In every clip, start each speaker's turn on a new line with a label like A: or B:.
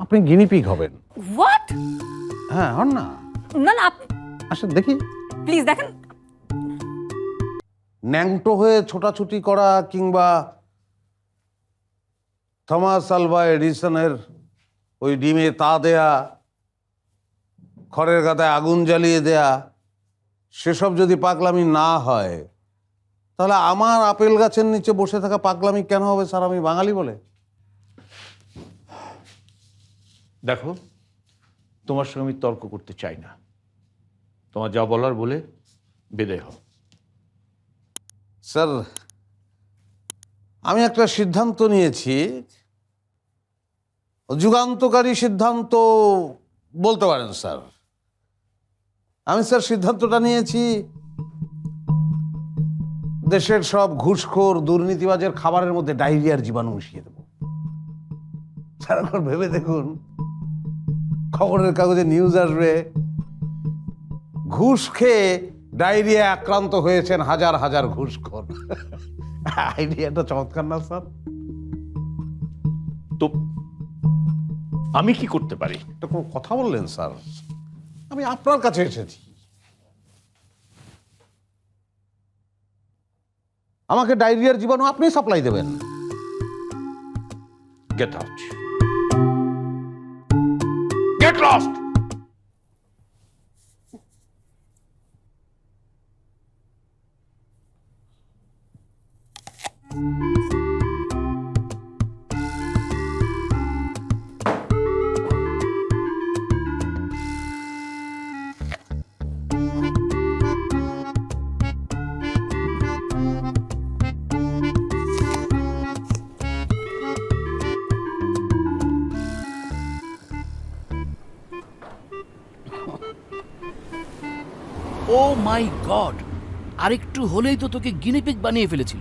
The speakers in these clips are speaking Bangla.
A: আপনি গিনিপিগ হবেন।
B: হোয়াট
A: হ্যাঁ হন না।
B: না না
A: আসেন দেখি।
B: প্লিজ দেখেন।
A: ন্যাংটো হয়ে ছোটাছুটি করা কিংবা থমাস আলভা এডিসনের ওই ডিমে তা দেয়া খড়ের গাদায় আগুন জ্বালিয়ে দেয়া সেসব যদি পাগলামি না হয় তাহলে আমার আপেল গাছের নিচে বসে থাকা পাগলামি কেন হবে স্যার? আমি বাঙালি বলে।
C: দেখো, তোমার সঙ্গে আমি তর্ক করতে চাই না। তোমার যা বলার বলে বেদে হও।
A: স্যার, আমি একটা সিদ্ধান্ত নিয়েছি। যুগান্তকারী সিদ্ধান্ত বলতে পারেন, স্যার। আমি, স্যার, সিদ্ধান্তটা নিয়েছি। দেশের সব ঘুষখোর, দুর্নীতিবাজের খাবারের মধ্যে ডায়রিয়ার জীবাণু মিশিয়ে দেবো। এখন ভেবে দেখুন খবরের কাগজে নিউজ আসবে। ঘুষ খেয়ে ডায়রিয়া আক্রান্ত হয়েছেন হাজার হাজার ঘুষখোর। আইডিয়াটা চমৎকার না স্যার
C: তো আমি কি করতে পারি?
A: এটা কোনো কথা বললেন স্যার আমি আপনার কাছে এসেছি। আমাকে ডায়রিয়ার জীবাণু আপনি সাপ্লাই দেবেন।
C: Get out get
D: oh my god আরেকটু হলেই তো তোকে গিনিপিক বানিয়ে ফেলেছিল।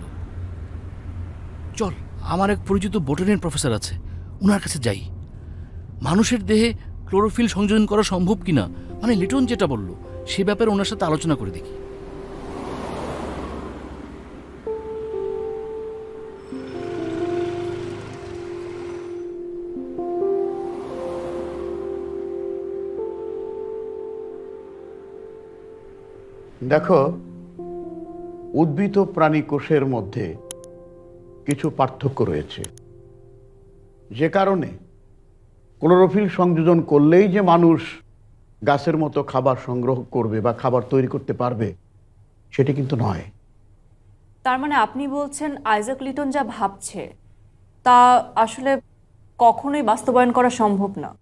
D: চল, আমার এক পরিচিত বোটানির প্রফেসর আছে। ওনার কাছে যাই। মানুষের দেহে ক্লোরোফিল সংযোজন করা সম্ভব কিনা? মানে লিটন যেটা বলল, সে ব্যাপারে ওনার সাথে আলোচনা করে দেখি।
E: দেখো, উদ্ভিদ প্রাণী কোষের মধ্যে কিছু পার্থক্য রয়েছে। যে কারণে ক্লোরোফিল সংযোজন করলেই যে মানুষ গাছের মতো খাবার সংগ্রহ করবে বা খাবার তৈরি করতে পারবে, সেটি কিন্তু নয়।
B: তার মানে আপনি বলছেন আইজাক লিটন যা ভাবছে, তা আসলে কখনোই বাস্তবায়ন করা সম্ভব না।